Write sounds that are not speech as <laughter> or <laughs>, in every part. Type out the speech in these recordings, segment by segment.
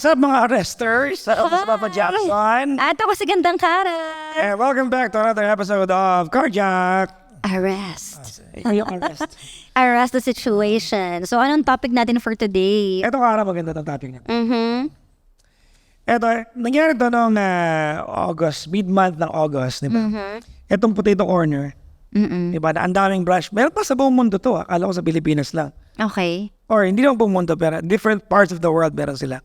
what's up mga arresters? Ako si Papa Jackson. At ako si Gandang Kara. And welcome back to another episode of Carjack. Arrest. Yung arrest. <laughs> Arrest the situation. So, anong topic natin for today? Ito kara maganda itong topic niya. Mm-hmm. Ito, nangyari ito noong uh, August, mid-month ng August, di ba? Itong potato corner, Mm-mm. di ba? Na ang daming brush. Meron pa sa buong mundo to. ah. Akala ko sa Pilipinas lang. Okay. Or hindi naman buong mundo, pero different parts of the world meron sila.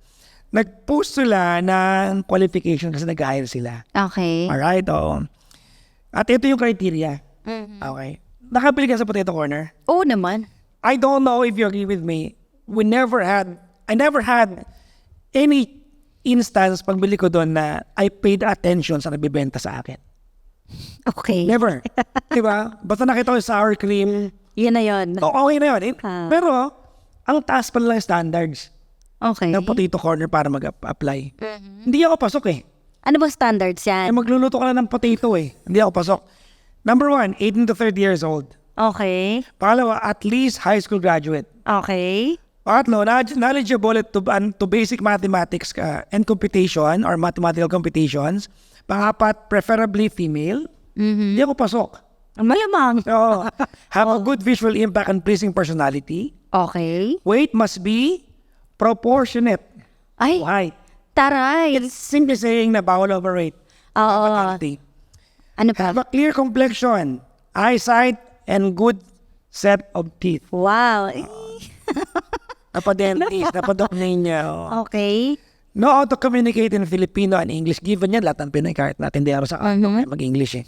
Nag-post sila ng qualification kasi nag-hire sila. Okay. Alright, oo. At ito yung criteria. Mhm. Okay. Nakabili ka sa potato corner? Oo naman. I don't know if you agree with me. We never had, I never had any instance pagbili ko doon na I paid attention sa nagbibenta sa akin. Okay. Never. <laughs> Di ba? Basta nakita ko yung sour cream, Yun na yun. okay na yun. Eh, Ah. Pero, ang taas pa lang standards Okay. ng potato corner para mag-apply. Hindi ako pasok eh. Ano ba standards Eh, yan? magluluto ka lang ng potato eh. Hindi ako pasok. Number one, 18 to 30 years old. Okay. Pangalawa, at least high school graduate. Okay. Pangatlo, knowledge- knowledgeable to, an- to basic mathematics uh, and computation or mathematical computations. Pangapat, preferably female. Mm-hmm. Hindi ako pasok. Malamang. Oo. <laughs> Have a good visual impact and pleasing personality. Okay. Weight must be proportionate. Ay, Height. taray. It's simply saying na bawal overweight. Oo. Healthy. Ano pa? Have a clear complexion, eyesight, and good set of teeth. Wow. Eh, Napadentist, <laughs> napadoknin niya. oh. Okay. No how to communicate in Filipino and English. Given yan, lahat ng Pinoy, kahit natin di sa Mhm. mag-English eh.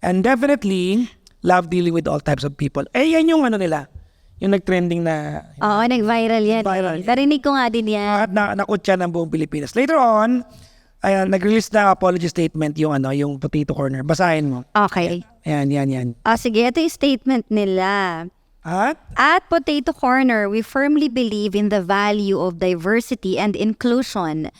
And definitely, love dealing with all types of people. Eh, yan yung ano nila. Yung nag-trending na Oo, nag-viral yan. Viral. Eh. Narinig ko nga din yan. at na, nakutya ng buong Pilipinas. Later on, ayan, nag-release na apology statement yung ano, yung potato corner. Basahin mo. Okay. Ayan, yan, yan. Ah, sige, ito yung statement nila. At, At Potato Corner, we firmly believe in the value of diversity and inclusion.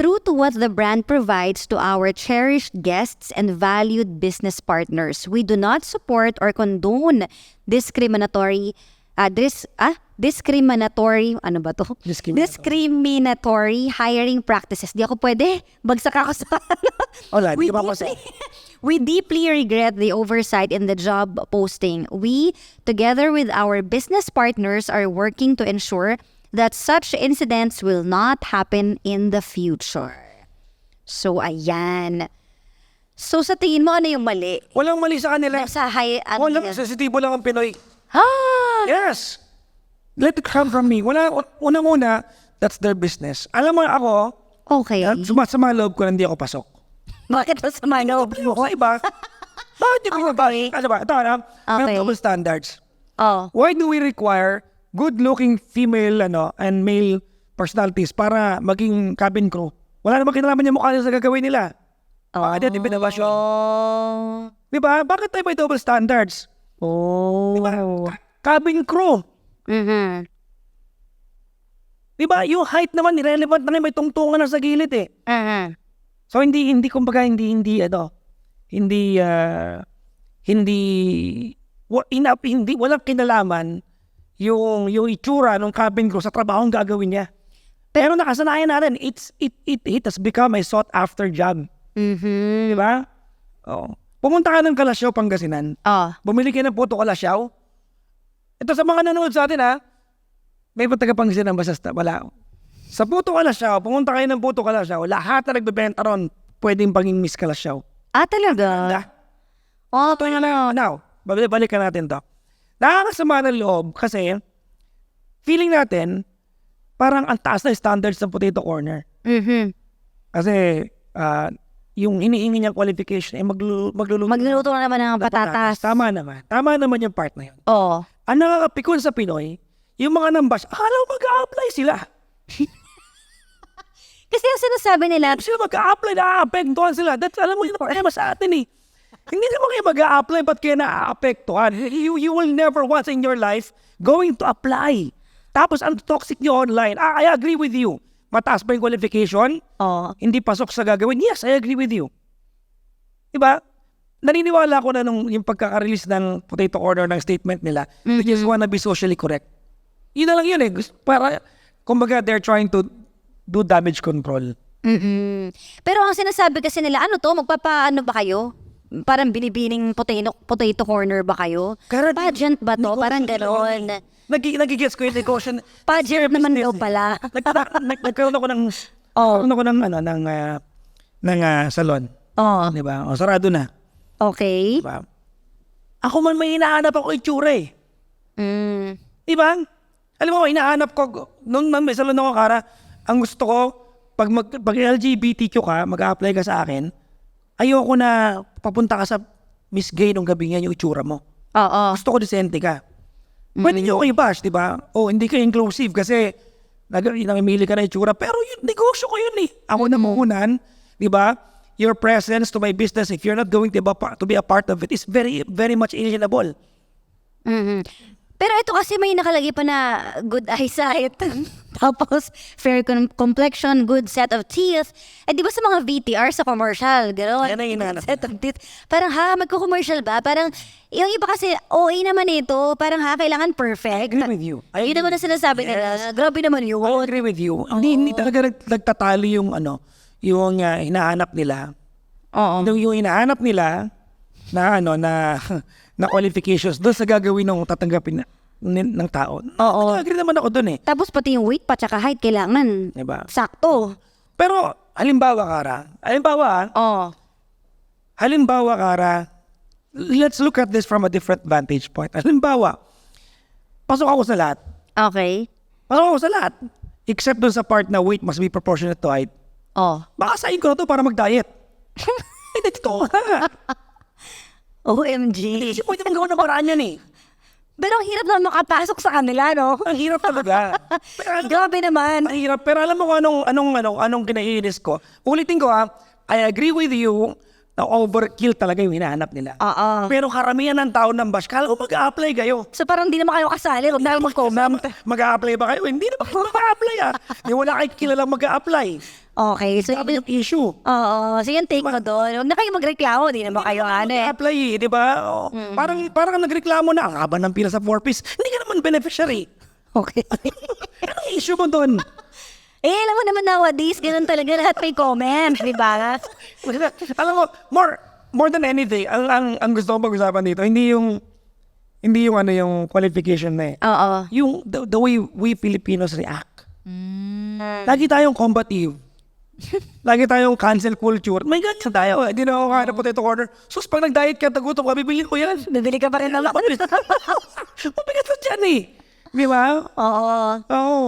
True to what the brand provides to our cherished guests and valued business partners, we do not support or condone discriminatory ah, dis, ah, discriminatory, ano ba to? Discriminatory. Discriminatory hiring practices. Di ako pwede. Bagsak ako sa Wala, di we, ka mapasa. deeply, <laughs> we deeply regret the oversight in the job posting. We, together with our business partners, are working to ensure that such incidents will not happen in the future. So, ayan. So, sa tingin mo, ano yung mali? Walang mali sa kanila. Sa high, ano Walang sensitibo lang ang Pinoy. Ah! Yes. Let it come from me. Wala, unang-una, that's their business. Alam mo, ako, Okay. uh, sumasama loob ko na hindi ako pasok. Bakit ba sa mano? Yung iba, bakit di ko ba? Ano ba? Ito, ano? May Okay. double standards. Oh. Why do we require good-looking female ano and male personalities para maging cabin crew? Wala namang kinalaman yung mukha nila sa gagawin nila. Baka din, di binabasyon. Oh. Di ba? Bakit tayo may double standards? Oh. Di ba? Cabin crew. Mhm. Di ba? Yung height naman, irrelevant na rin. May tungtungan na sa gilid eh. Mhm. So hindi hindi kumbaga hindi hindi ano hindi ah, hindi wa, ina, hindi walang kinalaman yung yung itsura ng cabin crew sa trabahong gagawin niya. Pero nakasanayan natin it's it it it has become a sought after job, Mhm. di ba? Oh. Pumunta ka ng Kalasyaw, Pangasinan. Oh. Bumili ka ng puto Kalasyaw. Ito sa mga nanonood sa atin ha. May ba taga Pangasinan ba sa Wala. Sa puto Kalasyaw, pumunta kayo ng puto Kalasyaw, lahat na nagbebenta ron, pwedeng paging Miss Kalasyaw. Ah, talaga? Ah. Oh, ito nga na. Now, babalik balikan natin to. Nakakasama ng loob kasi feeling natin parang ang taas na standards ng potato corner. Mhm. Kasi ah, yung hinihingi niyang qualification ay maglu- magluluto. Magluluto na naman ng patatas. Tama naman. Tama naman yung part na yun. Oo. Ang nakakapikon sa Pinoy, yung mga nambas, akala ko mag-a-apply sila. <laughs> Kasi yung sinasabi nila, Sila mag-a-apply, na-aapektuhan sila. That's, alam mo, yung problema sa atin eh. Hindi naman kayo mag-a-apply, ba't kayo na-aapektuhan? You, you will never once in your life going to apply. Tapos ang toxic nyo online, ah, I agree with you. Mataas ba yung qualification? oh, Hindi pasok sa gagawin? Yes, I agree with you. Diba? Naniniwala ko na nung yung pagkaka-release ng potato order ng statement nila, they just wanna be socially correct. Yun na lang yun eh. Para, kumbaga, they're trying to do damage control. mm Pero ang sinasabi kasi nila, ano to, magpapaano ba kayo? Parang binibining potato, potato corner ba kayo? Kaya- Pageant ba to? Parang ganon. Nag- nagigets ko yung negosyo. <laughs> Pageant naman daw eh. pala. Nag- nag- nagkaroon ako ng Oh. ako ng ano ng ah, ng ah, salon, Oh, 'di ba? O sarado na, okay. 'di ba? Ako man may hinahanap ako itsura eh. Mm. 'Di ba? Alam mo, hinahanap ko nung nung may salon ako kara, ang gusto ko pag mag, pag LGBTQ ka, mag-apply ka sa akin, ayoko na papunta ka sa Miss Gay nung gabi nga yung itsura mo. Oo. gusto ko disente ka. Pwede nyo kayo bash, di ba? O hindi ka inclusive kasi nag namimili ka na itsura. Pero yun, negosyo ko yun eh. Ako na muunan, di ba? Your presence to my business, if you're not going to be, a part, to be a part of it, is very, very much alienable. Mhm. Pero ito kasi may nakalagay pa na good eyesight. <laughs> Tapos, fair com- complexion, good set of teeth. Eh, di ba sa mga VTR sa commercial, gano'n? Yan ang hinahanap Set of teeth. Parang, ha, magko-commercial ba? Parang, yung iba kasi, OA naman ito. Parang, ha, kailangan perfect. I agree with you. I Yun naman ang sinasabi nila. Grabe naman yun. I agree with you. Hindi, hindi talaga nag, nagtatali yung ano, yung ah, hinahanap nila. Oo. Yung, yung hinahanap nila na ano na <laughs> na qualifications doon sa gagawin ng tatanggapin na, ng, tao. Oo. Agree naman ako doon eh. Tapos pati yung weight pa tsaka height, kailangan. Diba? Sakto. Pero halimbawa Kara, halimbawa ah, Oo. halimbawa Kara, let's look at this from a different vantage point. Halimbawa, pasok ako sa lahat. Okay. Pasok ako sa lahat. Except doon sa part na weight must be proportionate to height. Oh. Baka sain ko na to para mag-diet. <laughs> Hindi, totoo nga. OMG. Hindi pwede mong gawa ng paraan yan eh. Pero ang hirap naman makapasok sa kanila, no? Ang hirap talaga. Pero, alam- Grabe naman. ang hirap. Pero alam mo kung anong, anong, anong, anong kinaiinis ko? Ulitin ko ha, I agree with you na overkill talaga yung hinahanap nila. Oo. Pero karamihan ng tao ng bash, kala ko mag-a-apply kayo. So parang di naman kayo kasali, huwag na mag-comment. Mag-a-apply ba kayo? Hindi naman <laughs> mag-a-apply ah. Di wala kayo kilalang mag-a-apply. Okay, so Sabi yung issue. Oo, so yung take mo doon. Huwag na kayo magreklamo, di naman kayo ano eh. Mag-a-apply eh, di ba? O, Parang, parang nagreklamo na, ang haba ng pila sa four piece. Hindi ka naman beneficiary. <laughs> Okay. <laughs> Anong issue mo doon? <laughs> eh, alam mo naman nowadays, ganun talaga lahat may comment, di ba? Alam mo, more more than anything, ang ang, ang gusto ko pag-usapan dito, hindi yung hindi yung ano yung qualification na eh. Oo. Yung the, the way we Filipinos react. Lagi tayong combative. <laughs> Lagi tayong cancel culture. May ganyan tayo. Hindi na ako kaya na potato corner. Sus, pag nag-diet ka, tagutom ka, bibili ko yan. Bibili ka pa rin ng <laughs> Mabigat sa dyan eh. Di ba? Oo. Oo.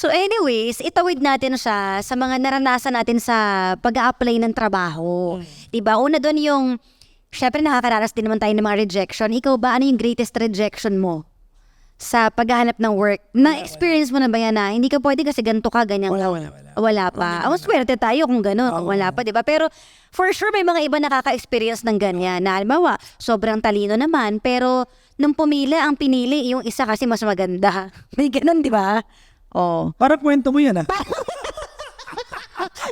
So anyways, itawid natin siya sa mga naranasan natin sa pag apply ng trabaho. Diba? Una doon yung, syempre nakakaranas din naman tayo ng mga rejection. Ikaw ba, ano yung greatest rejection mo sa paghahanap ng work? Na-experience mo na ba yan na hindi ka pwede kasi ganito ka, ganyan Wala, ka? wala, wala. Wala pa. Ang swerte tayo kung gano'n, kung wala pa, di ba? Pero for sure may mga iba nakaka-experience ng ganyan. Na halimbawa, sobrang talino naman, pero nung pumila, ang pinili, yung isa kasi mas maganda. <laughs> May ganun, di ba? Oh. Parang kwento mo yan ah. <laughs>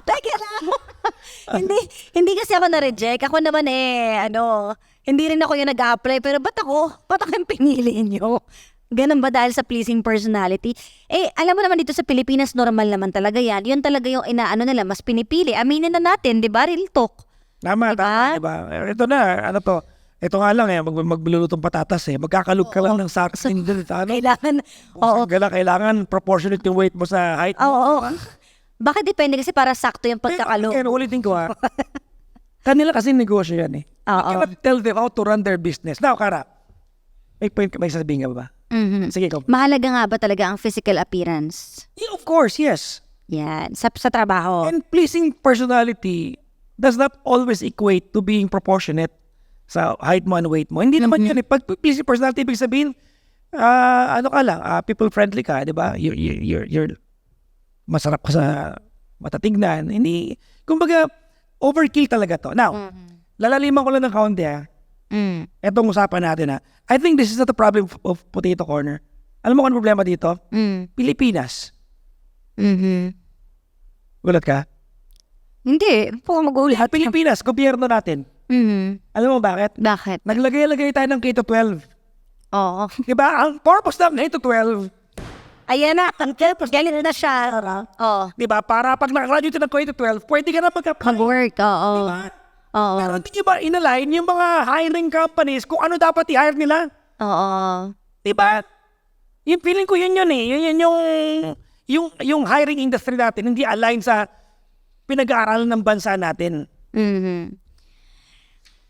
Teka lang. <laughs> hindi, hindi kasi ako na-reject. Ako naman eh, ano, hindi rin ako yung nag-apply. Pero ba't ako? Ba't ako yung pinili nyo? Ganun ba dahil sa pleasing personality? Eh, alam mo naman dito sa Pilipinas, normal naman talaga yan. Yun talaga yung inaano nila, mas pinipili. Aminin na natin, di ba? Real talk. Tama, Diba? tama, diba? Ito na, ano to, ito nga lang eh, mag maglulutong patatas eh. Magkakalog ka lang ng sarsin dun. Ano? Kailangan, oo, Oo. kailangan proportionate yung weight mo sa height oo, mo. oo. Bakit depende kasi para sakto yung Pero, pagkakalo? pero ulitin ko ha. <laughs> Kanila kasi negosyo yan eh. Oo. You cannot tell them how to run their business. Now, Kara, may point ka, may sasabihin ka ba? Mhm. Sige, ikaw. Mahalaga nga ba talaga ang physical appearance? Yeah, of course, yes. Yan, sa, sa trabaho. And pleasing personality does not always equate to being proportionate sa height mo and weight mo. Hindi naman yun eh. Pag pleasing personality, ibig sabihin, ah, ano ka lang, ah, people-friendly ka, di ba? You're, you're, you're, you're masarap ka sa matatignan. Hindi, kumbaga, overkill talaga to. Now, lalaliman ko lang ng kaunti ha. Mm. Etong usapan natin ha. I think this is not the problem of, Potato Corner. Alam mo kung ano problema dito? Mm. Pilipinas. Mhm. Gulat ka? Hindi, po magulat. Pilipinas, gobyerno natin. Mhm. Alam mo bakit? Bakit? Naglagay-lagay tayo ng K-12. Oo. Di ba? Ang purpose ng K-12, Ayan na. Galit na siya. Oo. Di ba? Para pag nakagraduate ng 2012, pwede ka na mag-apply. Mag-work, oo. Diba? Oo. Pero hindi nyo ba inalign yung mga hiring companies kung ano dapat i-hire nila? Oo. Di ba? Yung feeling ko yun yun eh. Yun, yun yung, yung, yung hiring industry natin hindi align sa pinag-aaralan ng bansa natin. Mhm.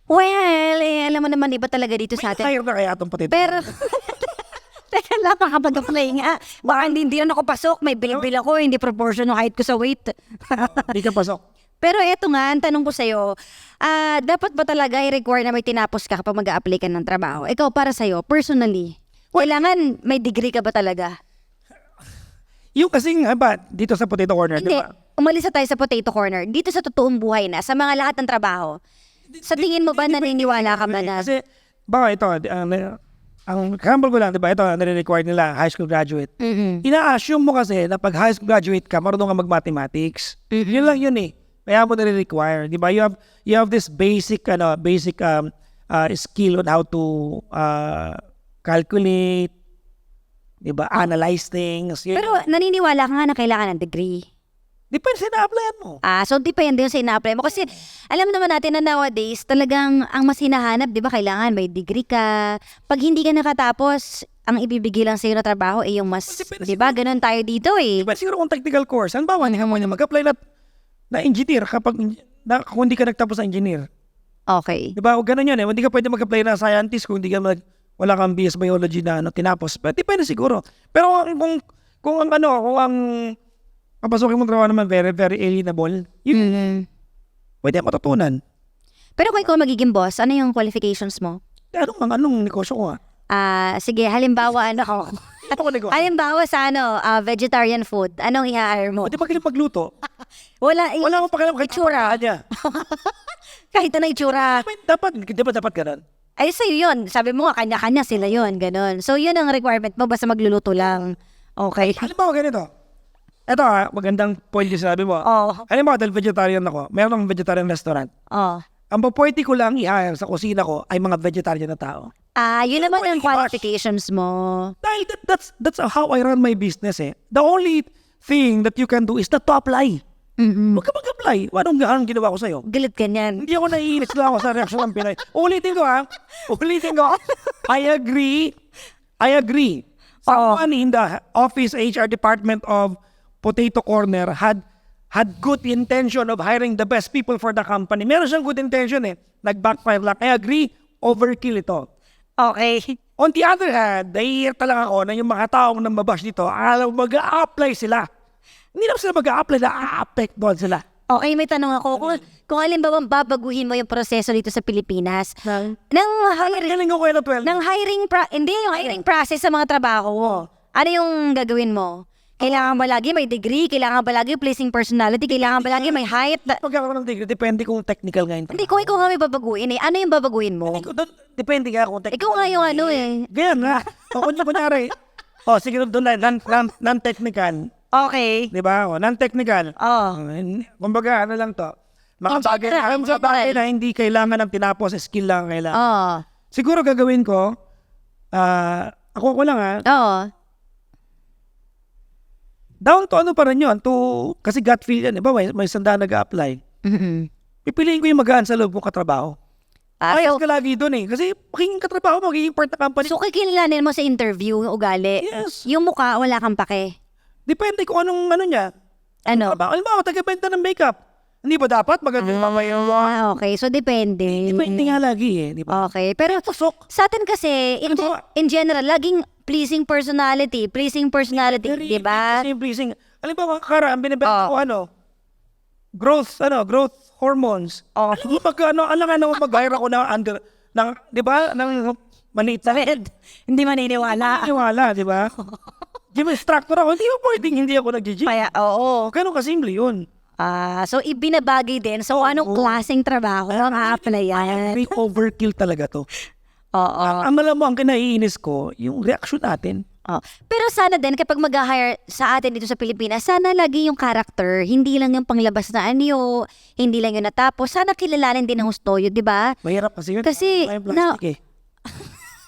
Well, eh, alam mo naman, iba talaga dito sa atin. Hire na kaya itong patito. Pero, <laughs> teka lang, makapag-apply nga. Baka hindi, hindi na ako pasok. May bill-bill ako, hindi proportion ng height ko sa weight. Hindi ka pasok. <laughs> Pero eto nga, ang tanong ko sa'yo, ah, dapat ba talaga i-require na may tinapos ka kapag mag apply ka ng trabaho? Ikaw, para sa'yo, personally, kailangan may degree ka ba talaga? Yung kasing, ah, ba, dito sa potato corner, di Hindi. ba? Umalis na tayo sa potato corner. Dito sa totoong buhay na, sa mga lahat ng trabaho. Sa tingin mo ba naniniwala ka ba na? Kasi, baka ito, ang, ang example ko lang, di ba, ito, nare-require nila, high school graduate. Ina-assume mo kasi na pag high school graduate ka, marunong ka mag-mathematics. Yun lang yun eh. Kaya mo nare-require, di ba? You have, you have this basic, ano, basic um, uh, skill on how to uh, calculate, di ba? Analyze things. Yun. Pero naniniwala ka nga na kailangan ng degree. Depende sa na-applyan mo. Ah, so depende yun sa ina-apply mo. Kasi alam naman natin na nowadays, talagang ang mas hinahanap, di ba, kailangan may degree ka. Pag hindi ka nakatapos, ang ibibigay lang sa'yo na trabaho ay yung mas, di ba, ganun tayo dito eh. Diba, siguro kung technical course, ano ba, hindi mo niya mag-apply na, na engineer kapag na, kung hindi ka nagtapos sa engineer. Okay. Di ba? Ganun yun eh. Hindi ka pwede mag-apply na scientist kung hindi ka mag, wala kang BS biology na ano, tinapos. Pero depende siguro. Pero kung, kung, kung ang ano, kung ang papasukin mo trabaho naman very, very alienable, yun, Mhm. pwede matutunan. Pero kung ikaw magiging boss, ano yung qualifications mo? Anong, ang anong negosyo ko nga? Ah, sige, halimbawa ano, Ito ko negosyo. halimbawa sa ano, ah, vegetarian food, anong i-hire mo? O, di ba magluto? Wala, i- Wala akong pakialam kahit Itsura. niya. <laughs> kahit ano itsura. Dapat, di ba dapat ganun? Ay, sa'yo yun. Sabi mo nga, kanya-kanya sila yun. Ganon. So, yun ang requirement mo. Basta magluluto lang. Okay. Halimbawa ganito. Ito ha, magandang point yung sinabi mo. Oh. Halimbawa, dahil vegetarian ako, meron akong vegetarian restaurant. Oh. Ang pwede ko lang i-hire sa kusina ko ay mga vegetarian na tao. Ah, yun naman ang qualifications mo. Dahil that, that's, that's how I run my business eh. The only thing that you can do is not to apply. Mm-mm. Huwag ka mag-apply. Anong, anong ginawa ko sa'yo? Galit ka niyan. Hindi ako naiinis lang ako sa reaction ng Pinoy. Ulitin ko ha. Ulitin ko. <laughs> I agree. I agree. Someone in the office HR department of Potato Corner had had good intention of hiring the best people for the company. Meron siyang good intention eh. Nag-backfire lang. I agree. Overkill ito. Okay. On the other hand, naiiyak talaga ako na yung mga taong namabash dito, alam mag-a-apply sila. Hindi naman sila mag-a-apply, na-a-apektuhan sila. Okay, may tanong ako. Kung, kung halimbawa babaguhin mo yung proseso dito sa Pilipinas, nang hiring, Galing ko kayo na 12. nang hiring, pra- hindi yung hiring process sa mga trabaho mo. Ano yung gagawin mo? Kailangan ba lagi may degree? Kailangan ba lagi pleasing personality? Kailangan ba lagi may height? <laughs> Magkakaroon ng degree, depende kung technical nga yun. Hindi, kung ikaw nga may babaguhin eh, ano yung babaguhin mo? Doon- Depende nga kung technical. Ikaw nga yung ano eh. Ganyan nga. O kung kunyari, o sige doon na, non- non- non-technical. Okay. Di ba? O, non-technical. Oh. O, hin- Kumbaga, ano lang to. Mga In bagay, general, alam in sa bagay general. na hindi kailangan ng tinapos, skill lang ang kailangan. Oh. Siguro gagawin ko, ah, ako ko lang ha, Oo. down to ano pa rin yun, to, kasi gut feel yan, di ba? May, may sanda nag-apply. Mhm. Pipiliin ko yung magaan sa loob kong katrabaho. Ah, Ay, so, ka lagi doon eh. Kasi magiging katrabaho, magiging part ng company. so kikilalanin mo sa interview yung ugali. Yes. Yung mukha, wala kang pake. Depende kung anong ano niya. Ano? Trabaho. Alam mo, taga-benta ng makeup. Hindi ba dapat maganda yung mamaya mo? Ah, okay. So, depende. Depende nga lagi eh. Di ba? Okay. Pero Pasok. sa atin kasi, in, Ano ba? in general, laging pleasing personality. Pleasing personality, Very- di ba? Pleasing, pleasing. Alam mo, mga kara, ang binibenta Oh. ko ano, growth, ano, growth hormones. Oh. Alam mo, pag, ano, alam nga naman mag-hire ako na under, ng, di ba, ng maliit na <laughs> Hindi maniniwala. Wala, di ba? <laughs> Gym instructor ako, hindi mo pwedeng hindi ako nag-gym. Kaya, oo. Ganun kasimple yun. Ah, so, ibinabagay din. So, anong klaseng trabaho ang a-applyan? May overkill talaga to. Oo. Ang alam mo, ang kinaiinis ko, yung reaction natin. Oh. Pero sana din kapag mag-hire sa atin dito sa Pilipinas, sana lagi yung character, hindi lang yung panglabas na anyo, hindi lang yung natapos. Sana kilalanin din ang husto yun, di ba? Mahirap kasi yun. Kasi, May plastic na- eh.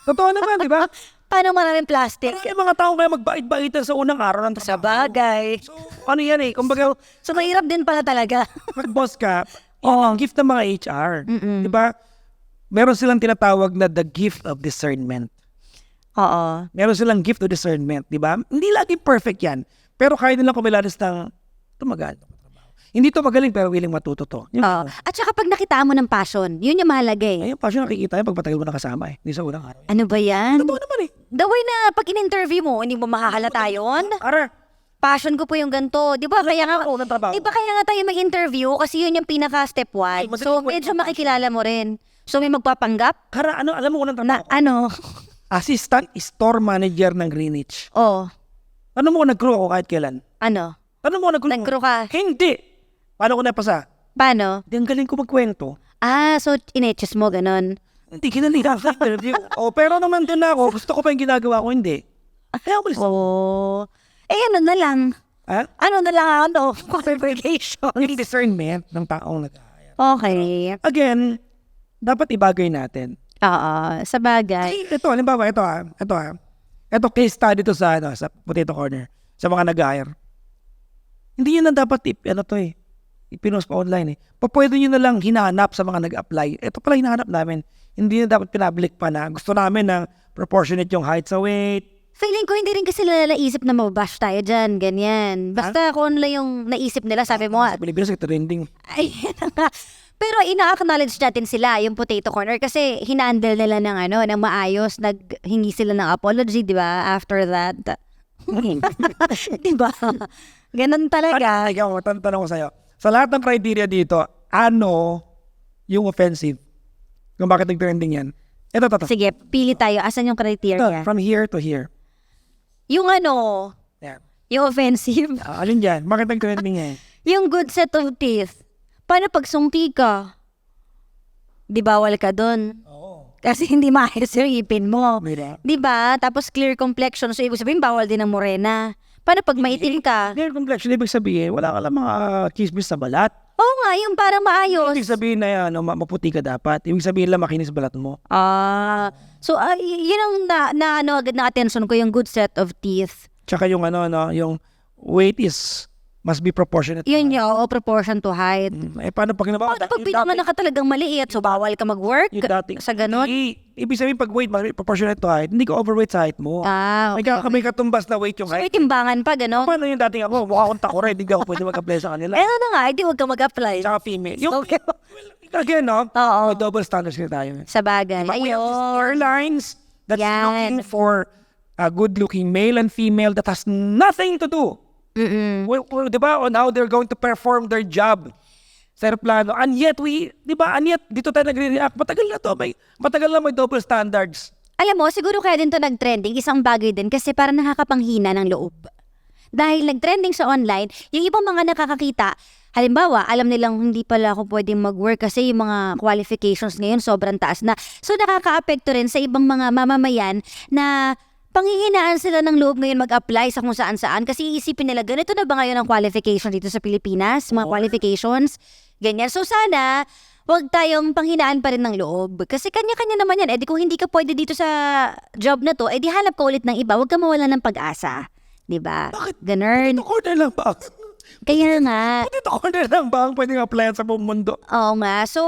Totoo naman, di ba? <laughs> Paano maraming plastic? Parang yung mga tao kaya magbait-baitan sa unang araw ng Sa trabaho. bagay. So, ano yan eh, kumbaga, So, mahirap din pala talaga. <laughs> pag boss ka, oh, gift ng mga HR. Di ba? Meron silang tinatawag na the gift of discernment. Oo. Meron silang gift of discernment, di ba? Hindi lagi perfect yan. Pero kaya nilang kumilanis ng tumagal. Hindi to magaling pero willing matuto to. Yun. Oo. At saka pag nakita mo ng passion, yun yung mahalaga eh. Ayun, passion nakikita yan pag matagal mo nakasama eh. Hindi sa unang araw. Ano ba yan? Totoo naman eh. The way na pag in-interview mo, hindi mo makahalata yun. Ara, Passion ko po yung ganito. Di ba? Kaya nga, unang trabaho. di ba kaya nga tayo mag-interview kasi yun yung pinaka-step one. Ay, madali So, medyo makikilala mo rin. So, may magpapanggap Kara, ano, alam mo unang na trabaho? ano? Assistant store manager ng Greenwich. Oh, Ano mo kung nag-crew ako kahit kailan? ano? Ano mo kung nag-crew? Nag-crew ka? Hindi. Paano ko napasa? Paano? Di ang galing ko magkwento. Ah, so ineches mo, ganon. Hindi kinalita sa interview. oh, pero naman din ako, gusto ko pa yung ginagawa ko, hindi. Kaya umalis. Oh. Eh, ano na lang? Ha? Ano na lang, ano? Qualification. <laughs> Yung discernment ng taong nag Okay. Again, dapat ibagay natin. Oo, sa bagay. Ay, ito, halimbawa, ito ha, ito ha. Ito case study to sa, ano, sa Potato Corner, sa mga nag-hire. Hindi yun na dapat, ip, ano to eh, ipinost pa online eh. Pwede nyo na lang hinahanap sa mga nag-apply. Ito pala hinahanap namin. Hindi na dapat pinablik pa na. Gusto namin ng proportionate yung height sa weight. Feeling ko hindi rin kasi nila naisip na mababash tayo dyan, ganyan. Basta kung ano lang yung naisip nila, sabi mo nga, Sa Pilipinas, ito trending. ay, yan na nga. Pero ina-acknowledge natin sila, yung potato corner, kasi hinandle nila ng ano, ng maayos, naghingi sila ng apology, di ba, after that. di ba? Ganun talaga. Ay, ikaw, tan- tanong ko sa'yo. Sa lahat ng criteria dito, ano yung offensive? Kung bakit nag-trending yan? Ito, ito, ito. Sige, pili tayo. Asan yung Ito, criteria? From here to here. Yung ano, Yan. yung offensive. <laughs> Ah, alin dyan? Bakit nag-trending yan? <laughs> Yung good set of teeth. Paano pag sungki ka? Di bawal ka dun. Oo. Kasi hindi maayos yung ipin mo. Mira. Di ba? Tapos clear complexion. So, ibig sabihin, bawal din ng morena. Paano pag maitim ka? Clear complexion, ibig sabihin, wala ka lang mga chismis sa balat. Oo nga, yung parang maayos. Ibig sabihin na yan, no, ma- maputi ka dapat. Ibig sabihin lang makinis balat mo. Ah, so ah, y- yun ang na, na ano agad na attention ko yung good set of teeth. Tsaka yung ano, no, yung weight is, must be proportionate. Yun yung oo, proportion to height. Mm, Eh, paano pag nabawa? Paano pag pinanganak ka talagang maliit, so bawal ka mag-work yung dating, sa ganon? I, ibig sabihin pag weight, must be proportionate to height, hindi ka overweight sa height mo. Ah, May, okay. ka, may katumbas na weight yung So, may height. timbangan pa, gano'n? Paano yung dating ako? Mukha akong takore, hindi ako pwede mag-apply sa kanila. <laughs> Eh, ano nga, hindi huwag ka mag-apply. Tsaka female. Yung, Okay. well, <laughs> again, no? Oo. May double standards kasi tayo. Sa bagay. These airlines that's Yan. looking for a good-looking male and female that has nothing to do Mm-mm. well, well, di ba, on how they're going to perform their job sa aeroplano. And yet, we, di ba, and yet, dito tayo nagre-react. Matagal na to, may, matagal na may double standards. Alam mo, siguro kaya din to nag-trending, isang bagay din kasi parang nakakapanghina ng loob. Dahil nag-trending sa online, yung ibang mga nakakakita, halimbawa, alam nilang hindi pala ako pwedeng mag-work kasi yung mga qualifications ngayon sobrang taas na. So nakaka-apekto rin sa ibang mga mamamayan na panghihinaan sila ng loob ngayon mag-apply sa kung saan-saan kasi iisipin nila, ganito na ba ngayon ang qualification dito sa Pilipinas? Mga qualifications? Ganyan. So sana, Huwag tayong panghinaan pa rin ng loob. Kasi kanya-kanya naman yan. Eh di kung hindi ka pwede dito sa job na to, eh di hanap ka ulit ng iba. Huwag ka mawala ng pag-asa. 'Di ba? Bakit? Ganun. Dito corner lang ba? Kaya nga. Dito corner lang ba ang pwedeng applyan sa buong mundo? Oo nga. So,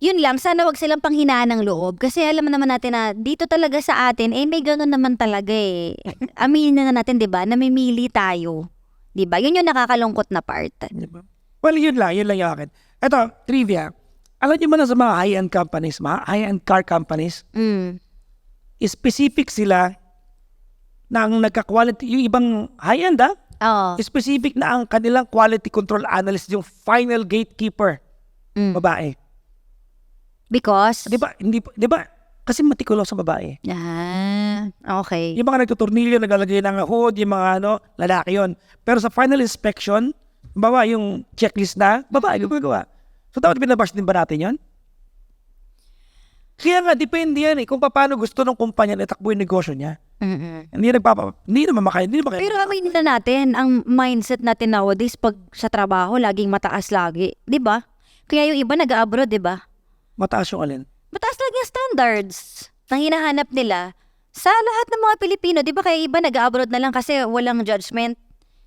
yun lang. Sana wag silang panghinaan ng loob. Kasi alam naman natin na dito talaga sa atin, eh may ganun naman talaga eh. Aminin na natin, di ba? Namimili tayo. Di ba? Yun yung nakakalungkot na part. Di ba? Well, yun lang, yun lang yung akin. Ito, trivia. Alam niyo ba na sa mga high-end companies, mga high-end car companies, Mm. specific sila na ang nagka-quality, yung ibang high-end ah, Oo. specific na ang kanilang quality control analyst, yung final gatekeeper, Mm. babae. Because? Di ba? Hindi, di ba? Kasi matikulos sa babae. Ah, okay. Yung mga nagtutornilyo, naglalagay ng hood, yung mga ano, lalaki yon. Pero sa final inspection, bawa yung checklist na, babae gumagawa. So dapat binabash din ba natin yon? Kaya nga, depende yan eh, kung paano gusto ng kumpanya na itakbo yung negosyo niya. Mm-mm. Hindi nagpapa, hindi naman makaya, hindi naman makaya. Pero aminin na natin, ang mindset natin nowadays pag sa trabaho, laging mataas lagi. 'Di ba? Kaya yung iba nag-abroad, 'di ba? Mataas yung alin. Mataas lagi ang standards na hinahanap nila Sa lahat ng mga Pilipino, di ba kaya iba nag-abroad na lang kasi walang judgment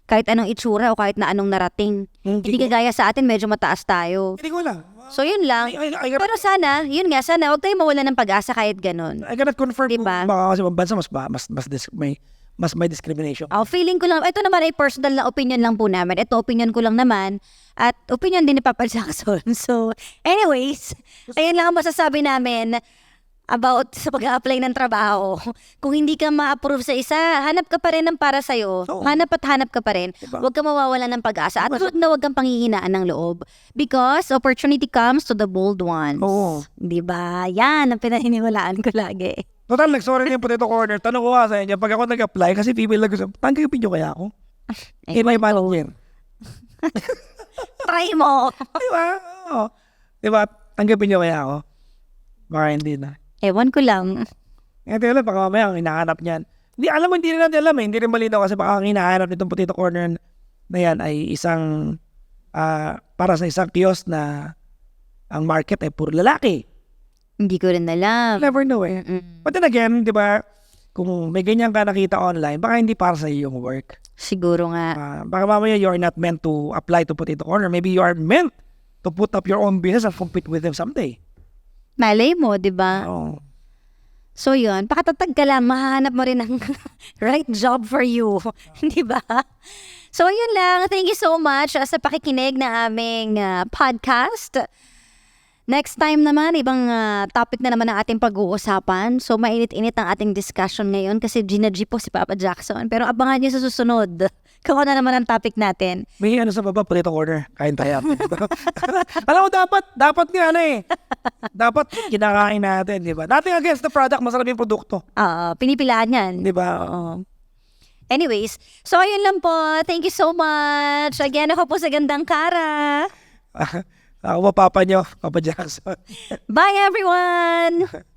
kahit anong itsura o kahit na anong narating. Hindi Hindi kagaya sa atin, medyo mataas tayo. hindi ko alam. So yun lang. I, I, I, cannot- Pero sana, yun nga, sana huwag tayong mawala ng pag-asa kahit ganun. I cannot confirm Diba? kung baka kasi bansa mas, mas, mas, dis- may, mas may discrimination. Oh, feeling ko lang, ito naman ay personal na opinion lang po namin. Ito opinion ko lang naman. At opinion din ni Papa Jackson. <laughs> So, anyways, ayun lang ang masasabi namin about sa pag-apply ng trabaho. Kung hindi ka ma-approve sa isa, hanap ka pa rin ng para sa'yo. Oo. Hanap at hanap ka pa rin. Diba? Huwag ka mawawala ng pag-asa. At Diba? huwag na huwag kang panghihinaan ng loob. Because opportunity comes to the bold ones. Oo. Di ba? Yan ang pinaniniwalaan ko lagi. Total, nag-sorry na yung potato corner. Tanong ko nga sa inyo, pag ako nag-apply, kasi female lang gusto, tanggapin nyo kaya ako? Ay, <laughs> In my manager. <laughs> Try mo. Di ba? Oo. Di ba? Tanggapin nyo kaya ako? Baka hindi na. Ewan ko lang. Eh, teka lang, baka mamaya ang hinahanap niyan. Hindi, alam mo, hindi rin natin alam eh. Hindi rin malinaw kasi baka ang hinahanap nitong potato corner na yan ay isang, ah, para sa isang kiosk na ang market ay puro lalaki. Hindi ko rin alam. Never know eh. Mm, But then again, di ba, kung may ganyan ka nakita online, baka hindi para sa iyo yung work. siguro nga. Ah, baka mamaya you are not meant to apply to Potato Corner. Maybe you are meant to put up your own business and compete with them someday. Malay mo, di ba? Oh. So yun, pakatatag ka lang, mahahanap mo rin ng <laughs> right job for you. <laughs> di ba? So yun lang. Thank you so much uh, sa pakikinig na aming uh, podcast. Next time naman, ibang uh, topic na naman ang ating pag-uusapan. So mainit-init ang ating discussion ngayon kasi Gina G po si Papa Jackson. Pero abangan niyo sa susunod <laughs> kung ano naman ang topic natin. May ano sa baba, Potato Corner. Kain tayo. <laughs> Alam mo, dapat, dapat nga ano eh. Dapat kinakain natin, di ba? Nothing against the product, masarap yung produkto. Ah, pinipilaan yan. Di ba? Oo. Anyways, so ayun lang po. Thank you so much. Again, ako po sa Gandang Kara. <laughs> Ako pa, papa nyo, Papa Jackson. Bye everyone! <laughs>